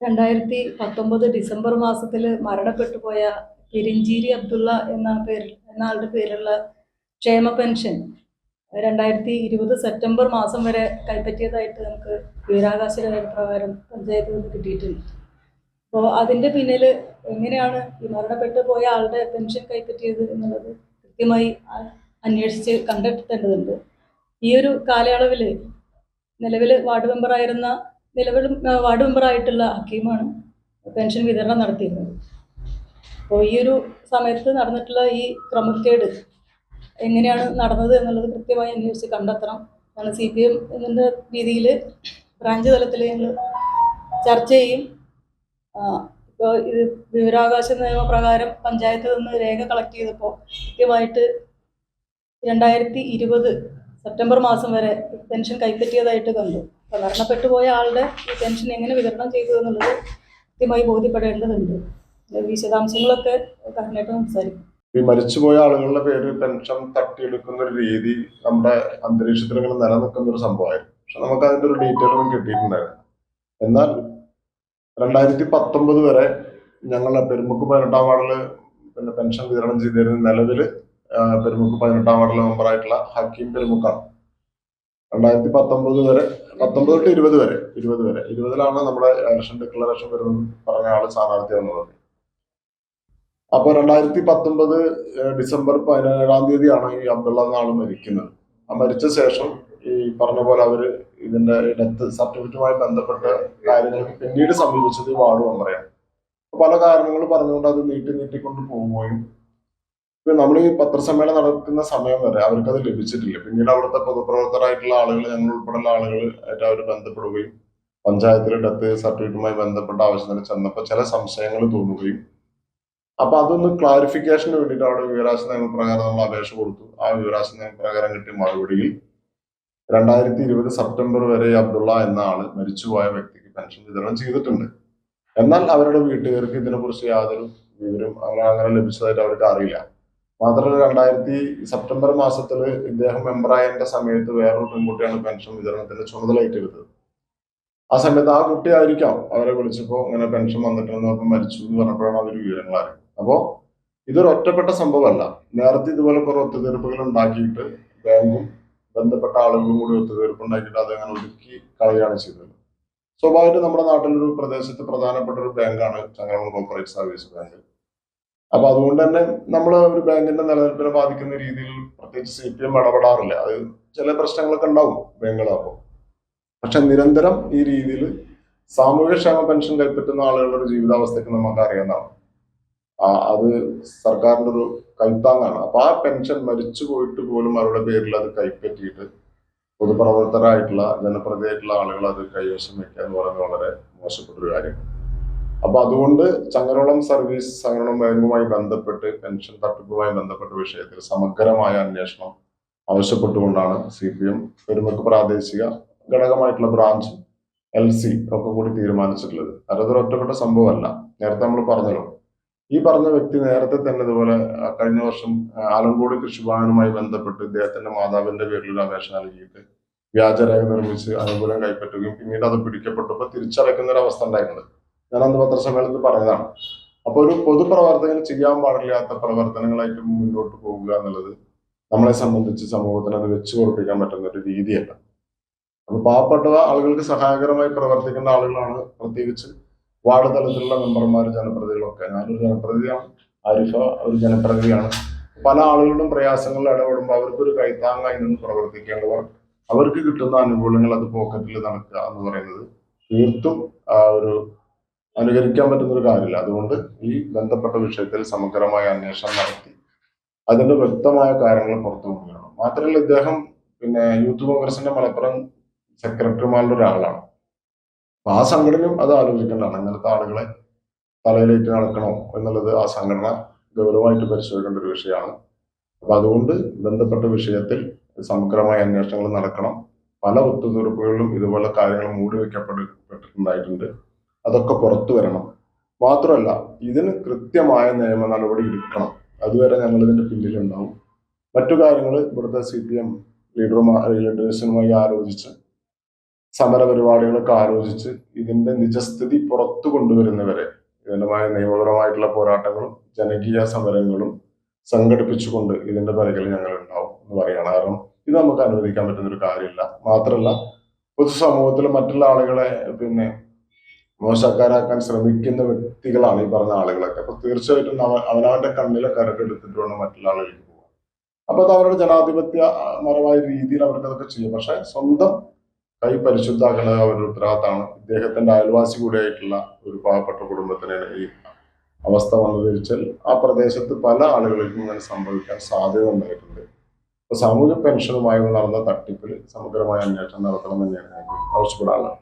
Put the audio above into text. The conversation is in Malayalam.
രണ്ടായിരത്തി പത്തൊമ്പത് ഡിസംബർ മാസത്തിൽ മരണപ്പെട്ടു പോയ പെരിഞ്ചീരി അബ്ദുള്ള എന്ന പേരിൽ എന്ന ആളുടെ പേരുള്ള ക്ഷേമ പെൻഷൻ രണ്ടായിരത്തി ഇരുപത് സെപ്റ്റംബർ മാസം വരെ കൈപ്പറ്റിയതായിട്ട് നമുക്ക് വീരാകാശ പ്രകാരം പഞ്ചായത്തിൽ നിന്ന് കിട്ടിയിട്ടുണ്ട്. അപ്പോൾ അതിന്റെ പിന്നിൽ എങ്ങനെയാണ് ഈ മരണപ്പെട്ടു പോയ ആളുടെ പെൻഷൻ കൈപ്പറ്റിയത് എന്നുള്ളത് കൃത്യമായി അന്വേഷിച്ച് കണ്ടെത്തേണ്ടതുണ്ട്. ഈ ഒരു കാലയളവിൽ നിലവിൽ വാർഡ് മെമ്പറായിരുന്ന നിലവിൽ വാർഡ് മെമ്പറായിട്ടുള്ള ഹക്കീമാണ് പെൻഷൻ വിതരണം നടത്തിയിരുന്നത്. അപ്പോൾ ഈ ഒരു സമയത്ത് നടന്നിട്ടുള്ള ഈ ക്രമക്കേട് എങ്ങനെയാണ് നടന്നത് എന്നുള്ളത് കൃത്യമായി അന്വേഷിച്ച് കണ്ടെത്തണം. കാരണം സി പി എം എന്ന രീതിയിൽ ബ്രാഞ്ച് തലത്തിൽ ഞങ്ങൾ ചർച്ച ചെയ്യും. ഇപ്പോൾ ഇത് വിവരാവകാശ നിയമപ്രകാരം പഞ്ചായത്തിൽ നിന്ന് രേഖ കളക്ട് ചെയ്തപ്പോൾ കൃത്യമായിട്ട് രണ്ടായിരത്തി ഇരുപത് സെപ്റ്റംബർ മാസം വരെ പെൻഷൻ കൈപ്പറ്റിയതായിട്ട് കണ്ടു. അപ്പോൾ മരണപ്പെട്ടു പോയ ആളുടെ ഈ പെൻഷൻ എങ്ങനെ വിതരണം ചെയ്തു എന്നുള്ളത് കൃത്യമായി ബോധ്യപ്പെടേണ്ടതുണ്ട്. വിശദാംശങ്ങളൊക്കെ കാരണമായിട്ട് സംസാരിക്കും. ഈ മരിച്ചുപോയ ആളുകളുടെ പേര് പെൻഷൻ തട്ടിയെടുക്കുന്ന ഒരു രീതി നമ്മുടെ അന്തരീക്ഷത്തിൽ ഇങ്ങനെ നിലനിൽക്കുന്ന ഒരു സംഭവമായിരുന്നു. പക്ഷെ നമുക്ക് അതിന്റെ ഒരു ഡീറ്റെയിൽ ഒന്നും കിട്ടിയിട്ടുണ്ടായിരുന്നു എന്നാൽ രണ്ടായിരത്തി പത്തൊമ്പത് വരെ ഞങ്ങളുടെ പെരുമുക്ക് പതിനെട്ടാം വാർഡിൽ പിന്നെ പെൻഷൻ വിതരണം ചെയ്തിരുന്ന നിലവിൽ ആ, പെരുമുക്ക് പതിനെട്ടാം വാർഡിലെ മെമ്പറായിട്ടുള്ള ഹക്കീം പെരുമുക്കാണ്. രണ്ടായിരത്തി പത്തൊമ്പത് വരെ പത്തൊമ്പത് തൊട്ട് ഇരുപത് വരെ ഇരുപത് വരെ. ഇരുപതിലാണ് നമ്മുടെ ഇലക്ഷൻ ഡിക്ലറേഷൻ വരുന്നത് പറഞ്ഞ ആൾ സ്ഥാനാർത്ഥി വന്നത്. അപ്പൊ രണ്ടായിരത്തി പത്തൊമ്പത് ഡിസംബർ പതിനേഴാം തീയതിയാണ് ഈ അബ്ദുള്ള ആൾ മരിക്കുന്നത്. ആ മരിച്ച ശേഷം ഈ പറഞ്ഞ പോലെ അവർ ഇതിന്റെ ഡെത്ത് സർട്ടിഫിക്കറ്റുമായി ബന്ധപ്പെട്ട കാര്യങ്ങൾ പിന്നീട് സമീപിച്ചത് ഈ വാർഡ് മെമ്പറെയാണ്. പല കാരണങ്ങൾ പറഞ്ഞുകൊണ്ട് അത് നീട്ടി നീട്ടിക്കൊണ്ട് പോവുകയും ഇപ്പൊ നമ്മൾ ഈ പത്രസമ്മേളനം നടക്കുന്ന സമയം വരെ അവർക്ക് അത് ലഭിച്ചിട്ടില്ല. പിന്നീട് അവിടുത്തെ പൊതുപ്രവർത്തകരായിട്ടുള്ള ആളുകൾ ഞങ്ങൾ ഉൾപ്പെടെയുള്ള ആളുകൾ ആയിട്ട് അവർ ബന്ധപ്പെടുകയും പഞ്ചായത്തിലെ ഡെത്ത് സർട്ടിഫിക്കറ്റുമായി ബന്ധപ്പെട്ട ആവശ്യത്തിന് ചെന്നപ്പോൾ ചില സംശയങ്ങൾ തോന്നുകയും. അപ്പൊ അതൊന്ന് ക്ലാരിഫിക്കേഷന് വേണ്ടിയിട്ട് അവിടെ വിവരാശ നിയമപ്രകാരം നമ്മൾ അപേക്ഷ കൊടുത്തു. ആ വിവരാശ നിയമപ്രകാരം കിട്ടിയ മറുപടിയിൽ രണ്ടായിരത്തി ഇരുപത് സെപ്റ്റംബർ വരെ അബ്ദുള്ള എന്ന ആൾ മരിച്ചുപോയ വ്യക്തിക്ക് പെൻഷൻ വിതരണം ചെയ്തിട്ടുണ്ട്. എന്നാൽ അവരുടെ വീട്ടുകാർക്ക് ഇതിനെക്കുറിച്ച് യാതൊരു വിവരം അങ്ങനെ അങ്ങനെ ലഭിച്ചതായിട്ട് അവർക്ക് അറിയില്ല. മാത്രമല്ല രണ്ടായിരത്തി സെപ്റ്റംബർ മാസത്തിൽ ഇദ്ദേഹം മെമ്പറായതിന്റെ സമയത്ത് വേറൊരു പെൺകുട്ടിയാണ് പെൻഷൻ വിതരണത്തിന്റെ ചുമതല ഏറ്റെടുത്തത് ആ സമയത്ത് ആ കുട്ടി ആയിരിക്കാം അവരെ വിളിച്ചപ്പോ ഇങ്ങനെ പെൻഷൻ വന്നിട്ടുണ്ടെന്ന് പറഞ്ഞ് മരിച്ചു എന്ന് പറഞ്ഞപ്പോഴാണ് അവർ വിവരങ്ങൾ അറിയുന്നത്. അപ്പോ ഇതൊരു ഒറ്റപ്പെട്ട സംഭവമല്ല. നേരത്തെ ഇതുപോലെ കുറെ ഒത്തുതീർപ്പുകൾ ഉണ്ടാക്കിയിട്ട് ബാങ്കും ബന്ധപ്പെട്ട ആളുകളും കൂടി ഒത്തുതീർപ്പ് ഉണ്ടാക്കിയിട്ട് അതങ്ങനെ ഒതുക്കി കളയാണ് ചെയ്തത്. സ്വാഭാവികമായിട്ട് നമ്മുടെ നാട്ടിലൊരു പ്രദേശത്ത് പ്രധാനപ്പെട്ട ഒരു ബാങ്കാണ് ചങ്ങളം കോപ്പറേറ്റ് സർവീസ് ബാങ്ക്. അപ്പൊ അതുകൊണ്ട് തന്നെ നമ്മൾ ഒരു ബാങ്കിന്റെ നിലനിൽപ്പിനെ ബാധിക്കുന്ന രീതിയിൽ പ്രത്യേകിച്ച് സി പി എം ഇടപെടാറില്ല. അത് ചില പ്രശ്നങ്ങളൊക്കെ ഉണ്ടാവും ബാങ്കുകളാകുമ്പോൾ പക്ഷെ നിരന്തരം ഈ രീതിയിൽ സാമൂഹ്യക്ഷേമ പെൻഷൻ കൈപ്പറ്റുന്ന ആളുകളുടെ ഒരു ജീവിതാവസ്ഥയ്ക്ക് നമുക്ക് അറിയാവുന്നതാണ്. അത് സർക്കാരിന്റെ ഒരു കൈത്താങ്ങാണ്. അപ്പൊ ആ പെൻഷൻ മരിച്ചു പോയിട്ട് പോലും അവരുടെ പേരിൽ അത് കൈപ്പറ്റിയിട്ട് പൊതുപ്രവർത്തകരായിട്ടുള്ള ജനപ്രതിയായിട്ടുള്ള ആളുകൾ അത് കൈവശം വെക്കുക എന്ന് പറയുന്നത് വളരെ മോശപ്പെട്ടൊരു കാര്യമാണ്. കാര്യം അപ്പൊ അതുകൊണ്ട് ചങ്ങരോളം സർവീസ് ചങ്ങരോളം ബാങ്കുമായി ബന്ധപ്പെട്ട് പെൻഷൻ തട്ടിപ്പുമായി ബന്ധപ്പെട്ട വിഷയത്തിൽ സമഗ്രമായ അന്വേഷണം ആവശ്യപ്പെട്ടുകൊണ്ടാണ് സി പി എം പെരുമക്ക് പ്രാദേശിക ഘടകമായിട്ടുള്ള ബ്രാഞ്ച് എൽ സി ഒക്കെ കൂടി തീരുമാനിച്ചിട്ടുള്ളത്. അതൊരു ഒറ്റപ്പെട്ട സംഭവമല്ല. നേരത്തെ നമ്മൾ പറഞ്ഞല്ലോ. ഈ പറഞ്ഞ വ്യക്തി നേരത്തെ തന്നെ ഇതുപോലെ കഴിഞ്ഞ വർഷം ആലങ്കോട് കൃഷിഭവനുമായി ബന്ധപ്പെട്ട് ഇദ്ദേഹത്തിന്റെ മാതാവിന്റെ പേരിൽ ഒരു അപേക്ഷ നൽകിയിട്ട് വ്യാജരേഖ നിർമ്മിച്ച് അനുകൂലം കൈപ്പറ്റുകയും പിന്നീട് അത് പിടിക്കപ്പെട്ടപ്പോൾ തിരിച്ചടയ്ക്കുന്ന ഒരു അവസ്ഥ ഉണ്ടായിരുന്നത്. ഞാൻ അന്ന് പത്രസമ്മേളനത്തിൽ പറഞ്ഞതാണ്. അപ്പൊ ഒരു പൊതുപ്രവർത്തകന് ചെയ്യാൻ പാടില്ലാത്ത പ്രവർത്തനങ്ങളായിട്ട് മുന്നോട്ട് പോകുക എന്നുള്ളത് നമ്മളെ സംബന്ധിച്ച് സമൂഹത്തിന് അത് വെച്ചു പൊറപ്പിക്കാൻ പറ്റുന്ന ഒരു രീതിയല്ല. അപ്പൊ പാവപ്പെട്ട ആളുകൾക്ക് സഹായകരമായി പ്രവർത്തിക്കുന്ന ആളുകളാണ് പ്രത്യേകിച്ച് വാർഡ് തലത്തിലുള്ള മെമ്പർമാർ ജനപ്രതിനിധികളൊക്കെ ഞാനൊരു ജനപ്രതിനിധിയാണ് ആരിഫ ഒരു ജനപ്രതിനിധിയാണ്. പല ആളുകളുടെ പ്രയാസങ്ങളിൽ ഇടപെടുമ്പോൾ അവർക്കൊരു കൈത്താങ്ങായി നിന്ന് പ്രവർത്തിക്കേണ്ടവർ അവർക്ക് കിട്ടുന്ന ആനുകൂല്യങ്ങൾ അത് പോക്കറ്റിൽ നടക്കുക എന്ന് പറയുന്നത് തീർത്തും ഒരു അനുകരിക്കാൻ പറ്റുന്ന ഒരു കാര്യമില്ല. അതുകൊണ്ട് ഈ ബന്ധപ്പെട്ട വിഷയത്തിൽ സമഗ്രമായ അന്വേഷണം നടത്തി. അതിന്റെ വ്യക്തമായ കാര്യങ്ങൾ പുറത്തു കൊണ്ടുവരണം. മാത്രമല്ല ഇദ്ദേഹം പിന്നെ യൂത്ത് കോൺഗ്രസിന്റെ മലപ്പുറം സെക്രട്ടറിമാരുടെ ഒരാളാണ്. അപ്പൊ ആ സംഘടനയും അത് ആലോചിക്കേണ്ടതാണ്. ഇങ്ങനത്തെ ആളുകളെ തലയിലേറ്റ് നടക്കണോ എന്നുള്ളത് ആ സംഘടന ഗൗരവമായിട്ട് പരിശോധിക്കേണ്ട ഒരു വിഷയമാണ്. അപ്പൊ അതുകൊണ്ട് ബന്ധപ്പെട്ട വിഷയത്തിൽ സമഗ്രമായ അന്വേഷണങ്ങൾ നടക്കണം. പല ഒത്തുതീർപ്പുകളിലും ഇതുപോലെ കാര്യങ്ങൾ മൂടി വെക്കപ്പെട്ടിട്ടുണ്ടായിട്ടുണ്ട് അതൊക്കെ പുറത്തു വരണം. മാത്രമല്ല ഇതിന് കൃത്യമായ നിയമ നടപടി എടുക്കണം. അതുവരെ ഞങ്ങൾ ഇതിന്റെ പിന്നിലുണ്ടാവും. മറ്റു കാര്യങ്ങൾ ഇവിടുത്തെ സി പി എം ലീഡറുമായി ലീഡേഴ്സിനുമായി ആലോചിച്ച് സമര പരിപാടികളൊക്കെ ആലോചിച്ച് ഇതിന്റെ നിജസ്ഥിതി പുറത്തു കൊണ്ടുവരുന്നവരെ ഇതിനുമായ നിയമപരമായിട്ടുള്ള പോരാട്ടങ്ങളും ജനകീയ സമരങ്ങളും സംഘടിപ്പിച്ചുകൊണ്ട് ഇതിന്റെ പിറകിൽ ഞങ്ങൾ ഉണ്ടാവും എന്ന് പറയുകയാണ്. കാരണം ഇത് നമുക്ക് അനുവദിക്കാൻ പറ്റുന്ന ഒരു കാര്യമില്ല. മാത്രമല്ല പൊതുസമൂഹത്തിലെ മറ്റുള്ള ആളുകളെ പിന്നെ മോശക്കാരാക്കാൻ ശ്രമിക്കുന്ന വ്യക്തികളാണ് ഈ പറഞ്ഞ ആളുകളൊക്കെ. അപ്പൊ തീർച്ചയായിട്ടും അവ അവനവന്റെ കണ്ണിലെ കരടെടുത്തിട്ട് വേണം മറ്റുള്ള ആളുകൾക്ക് പോകാൻ. അപ്പൊ അത് അവരുടെ ജനാധിപത്യ മറവായ രീതിയിൽ അവർക്ക് അതൊക്കെ ചെയ്യും. പക്ഷെ സ്വന്തം കൈ പരിശുദ്ധാക്കുന്നത് അവരുടെ ഉത്തരവാദിത്തമാണ്. ഇദ്ദേഹത്തിന്റെ അയൽവാസി കൂടിയായിട്ടുള്ള ഒരു പാവപ്പെട്ട കുടുംബത്തിന് ഈ അവസ്ഥ വന്നു തിരിച്ചാൽ ആ പ്രദേശത്ത് പല ആളുകൾക്കും ഇങ്ങനെ സംഭവിക്കാൻ സാധ്യത ഉണ്ടായിട്ടുണ്ട്. അപ്പൊ സാമൂഹ്യ പെൻഷനുമായി നടന്ന തട്ടിപ്പിൽ സമഗ്രമായ അന്വേഷണം നടത്തണമെന്ന് ഞാൻ ആവശ്യപ്പെടാനുള്ളത്